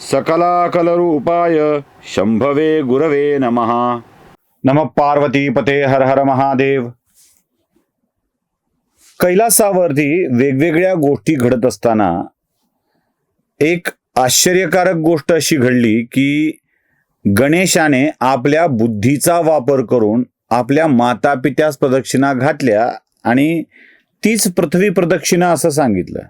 सकलाकलरूपाय शंभवे गुरवे नमः। नम पार्वतीपते हर हर महादेव। कैलासावरती वेगवेगळ्या गोष्टी घडत असताना एक आश्चर्यकारक गोष्ट अशी घडली की गणेशाने आपल्या बुद्धीचा वापर करून आपल्या माता पित्यास प्रदक्षिणा घातल्या आणि तीच पृथ्वी प्रदक्षिणा असं सांगितलं.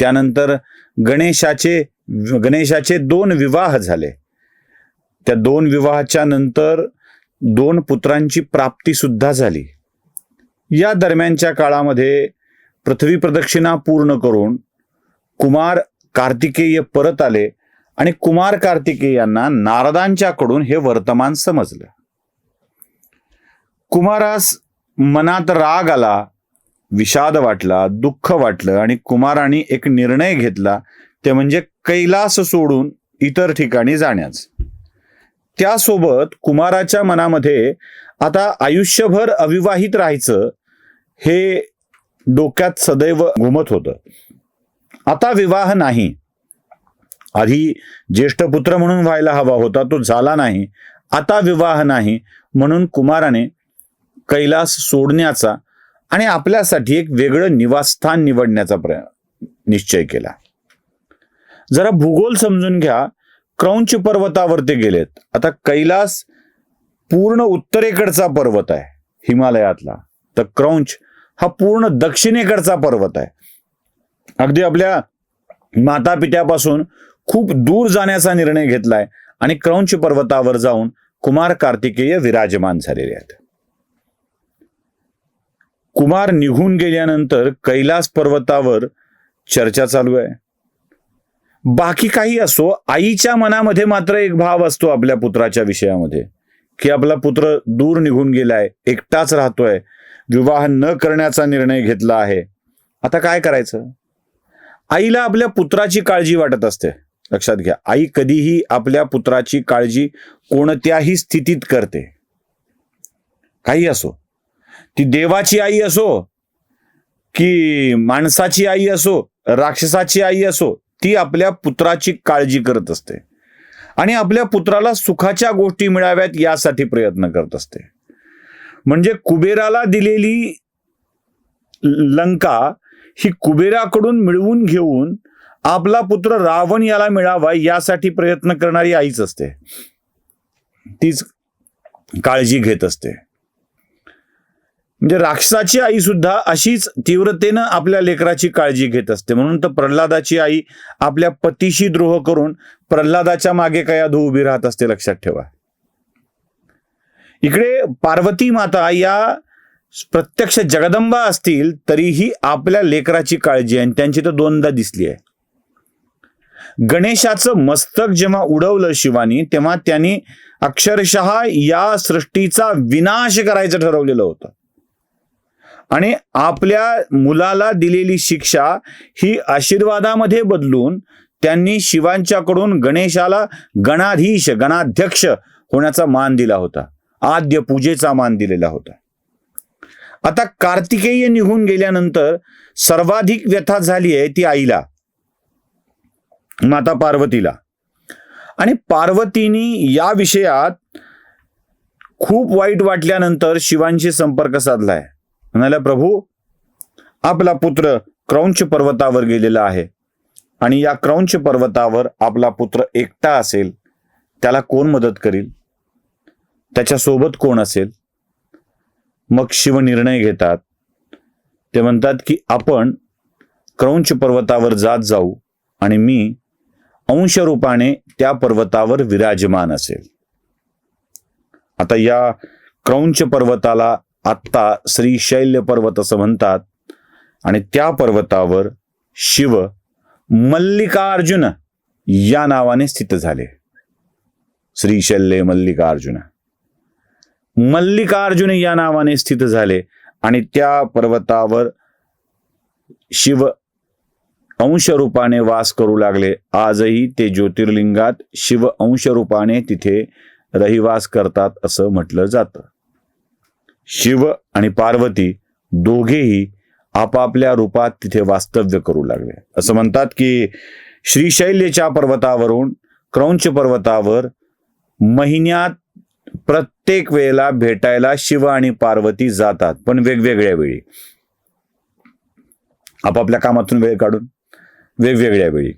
त्यानंतर गणेशाचे गणेशाचे दोन विवाह झाले. त्या दोन विवाहाच्या नंतर दोन पुत्रांची प्राप्ती सुद्धा झाली. या दरम्यानच्या काळामध्ये पृथ्वी प्रदक्षिणा पूर्ण करून कुमार कार्तिकेय परत आले आणि कुमार कार्तिकेयांना नारदांच्याकडून हे वर्तमान समजलं. कुमारास मनात राग आला विषाद वाटला दुःख वाटलं आणि कुमाराने एक निर्णय घेतला ते म्हणजे कैलास सोडून इतर ठिकाणी जाण्याच. त्यासोबत कुमाराच्या मनामध्ये आता आयुष्यभर अविवाहित राहायचं हे डोक्यात सदैव घुमत होतं. आता विवाह नाही. आधी ज्येष्ठ पुत्र म्हणून व्हायला हवा होता तो झाला नाही. आता विवाह नाही. म्हणून कुमाराने कैलास सोडण्याचा आणि आपल्यासाठी एक वेगळं निवासस्थान निवडण्याचा प्रय निश्चय केला. जरा भूगोल समजून घ्या. क्रौंच पर्वतावर ते गेलेत. आता कैलास पूर्ण उत्तरेकडचा पर्वत आहे हिमालयातला. तर क्रौंच हा पूर्ण दक्षिणेकडचा पर्वत आहे. अगदी आपल्या माता पित्यापासून खूप दूर जाण्याचा निर्णय घेतलाय आणि क्रौंच पर्वतावर जाऊन कुमार कार्तिकेय विराजमान झालेले आहेत. कुमार निघून गेल्यानंतर कैलास पर्वतावर चर्चा चालू आहे. बाकी काही असो आईच्या मनामध्ये मात्र एक भाव असतो आपल्या पुत्राच्या विषयामध्ये की आपला पुत्र दूर निघून गेलाय एकटाच राहतोय विवाह न करण्याचा निर्णय घेतला आहे. आता काय करायचं? आईला आपल्या पुत्राची काळजी वाटत असते. लक्षात घ्या आई कधीही आपल्या पुत्राची काळजी कोणत्याही स्थितीत करते. काही असो ती देवाची आई असो की माणसाची आई असो राक्षसाची आई असो ती आपल्या पुत्राची काळजी करत असते. आणि आपल्या पुत्राला सुखाच्या गोष्टी मिळाव्यात यासाठी प्रयत्न करत असते. म्हणजे कुबेराला दिलेली लंका ही कुबेराकडून मिळवून घेऊन आपला पुत्र रावण याला मिळावा यासाठी प्रयत्न करणारी आईच असते. तीच काळजी घेत असते. म्हणजे राक्षसाची आई सुद्धा अशीच तीव्रतेनं आपल्या लेकराची काळजी घेत असते. म्हणून तर प्रल्हादाची आई आपल्या पतीशी द्रोह करून प्रल्हादाच्या मागे कयाधू उभी राहत असते लक्षात ठेवा. इकडे पार्वती माता या प्रत्यक्ष जगदंबा असतील तरीही आपल्या लेकराची काळजी आहे आणि त्यांची तर दोनदा दिसली आहे. गणेशाचं मस्तक जेव्हा उडवलं शिवानी तेव्हा त्यांनी अक्षरशः या सृष्टीचा विनाश करायचं ठरवलेलं होतं. आणि आपल्या मुलाला दिलेली शिक्षा ही आशीर्वादामध्ये बदलून त्यांनी शिवांच्याकडून गणेशाला गणाधीश गणाध्यक्ष होण्याचा मान दिला होता. आद्य पूजेचा मान दिलेला होता. आता कार्तिकेय निघून गेल्यानंतर सर्वाधिक व्यथा झाली आहे ती आईला माता पार्वतीला. आणि पार्वतीनी या विषयात खूप वाईट वाटल्यानंतर शिवांशी संपर्क साधलाय. म्हणाल्या प्रभू आपला पुत्र क्रौंच पर्वतावर गेलेला आहे आणि या क्रौंच पर्वतावर आपला पुत्र एकटा असेल त्याला कोण मदत करील? त्याच्यासोबत कोण असेल? मग शिव निर्णय घेतात. ते म्हणतात की आपण क्रौंच पर्वतावर जात जाऊ आणि मी अंश रूपाने त्या पर्वतावर विराजमान असेल. आता या क्रौंच पर्वताला आत्ता श्रीशैल्य पर्वत असं म्हणतात. आणि त्या पर्वतावर शिव मल्लिकार्जुन या नावाने स्थित झाले. श्रीशल्ये मल्लिकार्जुन. मल्लिकार्जुन या नावाने स्थित झाले आणि त्या पर्वतावर शिव अंशरूपाने वास करू लागले. आजही ते ज्योतिर्लिंगात शिव अंशरूपाने तिथे रहिवास करतात असं म्हटलं जातं. शिव आणि पार्वती दोघेही आपापल्या रूपात तिथे वास्तव्य करू लागले. असं म्हणतात की श्रीशैल्यच्या पर्वतावरून क्रौंच पर्वतावर महिन्यात प्रत्येक वेळेला भेटायला शिव आणि पार्वती जातात पण वेगवेगळ्या वेळी. आपापल्या कामातून वेळ काढून वेगवेगळ्या वेळी.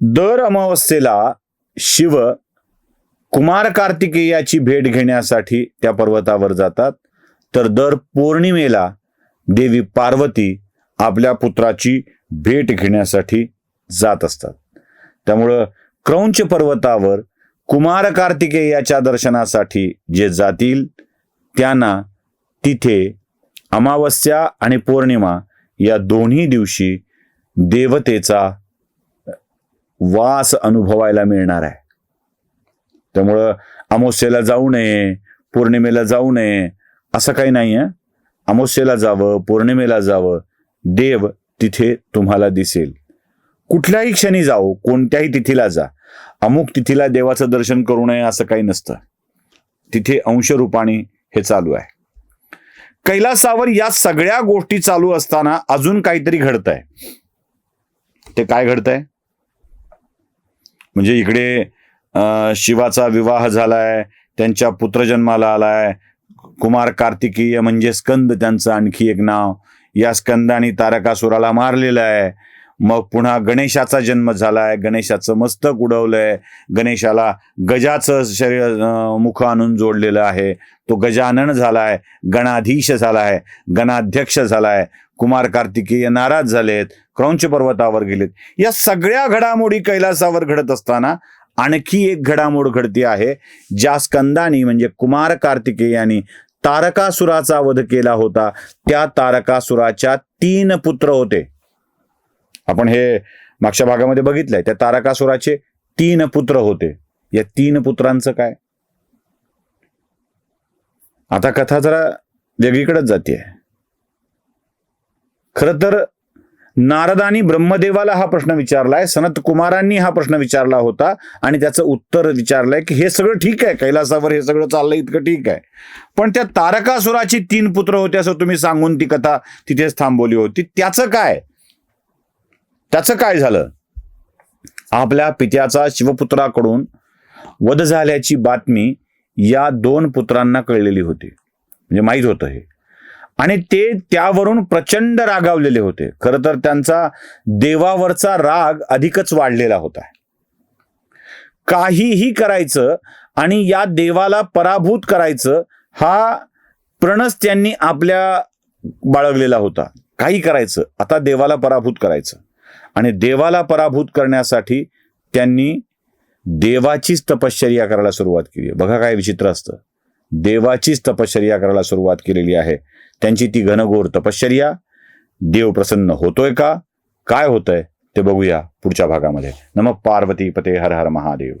दर अमावस्येला शिव कुमार कार्तिकेयाची भेट घेण्यासाठी त्या पर्वतावर जातात. तर दर पौर्णिमेला देवी पार्वती आपल्या पुत्राची भेट घेण्यासाठी जात असतात. त्यामुळं क्रौंच पर्वतावर कुमार कार्तिकेयाच्या दर्शनासाठी जे जातील त्यांना तिथे अमावस्या आणि पौर्णिमा या दोन्ही दिवशी देवतेचा वास अनुभवायला मिळणार आहे. त्यामुळं अमावस्येला जाऊ नये पौर्णिमेला जाऊ नये असं काही नाही आहे अमावस्येला जावं पौर्णिमेला जावं. देव तिथे तुम्हाला दिसेल. कुठल्याही क्षणी जाओ कोणत्याही तिथीला जा. अमुक तिथीला देवाचं दर्शन करू नये असं काही नसतं. तिथे अंशरूपाने हे चालू आहे. कैलासावर या सगळ्या गोष्टी चालू असताना अजून काहीतरी घडत आहे ते काय घडत आहे म्हणजे इकडे शिवाचा विवाह झालाय त्यांच्या पुत्रजन्माला आलाय कुमार कार्तिकीय म्हणजे स्कंद त्यांचं आणखी एक नाव. या स्कंदाने तारकासुराला मारलेलं आहे. मग पुन्हा गणेशाचा जन्म झालाय. गणेशाचं मस्तक उडवलंय. गणेशाला गजाचं शरीर मुख आणून जोडलेलं आहे. तो गजानन झालाय गणाधीश झालाय गणाध्यक्ष झालाय. कुमार कार्तिकेय नाराज झालेत क्रौंच पर्वतावर गेलेत. या सगळ्या घडामोडी कैलासावर घडत असताना आणखी एक घडामोड घडती आहे ज्या स्कंदानी म्हणजे कुमार कार्तिकेयानी तारकासुराचा वध केला होता. त्या तारकासुराच्या तीन पुत्र होते. आपण हे मागच्या भागामध्ये बघितलंय. त्या तारकासुराचे तीन पुत्र होते. या तीन पुत्रांचं काय? आता कथा जरा वेगळीकडेच जाते खर तर नारदानी ब्रह्मदेवाला हा प्रश्न विचारलाय सनत कुमारांनी हा प्रश्न विचारला होता आणि त्याचं उत्तर विचारलंय की हे सगळं ठीक आहे कैलासावर हे सगळं चाललंय इतकं ठीक आहे. पण त्या तारकासुराची तीन पुत्र होते असं तुम्ही सांगून ती कथा तिथेच थांबवली होती. त्याचं काय? त्याचं काय झालं? आपल्या पित्याचा शिवपुत्राकडून वध झाल्याची बातमी या दोन पुत्रांना कळलेली होती. म्हणजे माहीत होतं हे. आणि ते त्यावरून प्रचंड रागावलेले होते. खरं तर त्यांचा देवावरचा राग अधिकच वाढलेला होता. काहीही करायचं आणि या देवाला पराभूत करायचं हा प्रणस त्यांनी आपल्या बाळगलेला होता. काही करायचं आता देवाला पराभूत करायचं. आणि देवाला पराभूत करण्यासाठी त्यांनी देवाचीच तपश्चर्या करायला सुरुवात केली. बघा काय विचित्र असतं. देवाचीच तपश्चर्या करायला सुरुवात केलेली आहे. त्यांची ती घनघोर तपश्चर्या देव प्रसन्न होतोय का? काय होतंय? ते बघूया पुढच्या भागामध्ये. नम पार्वती पते हर हर महादेव.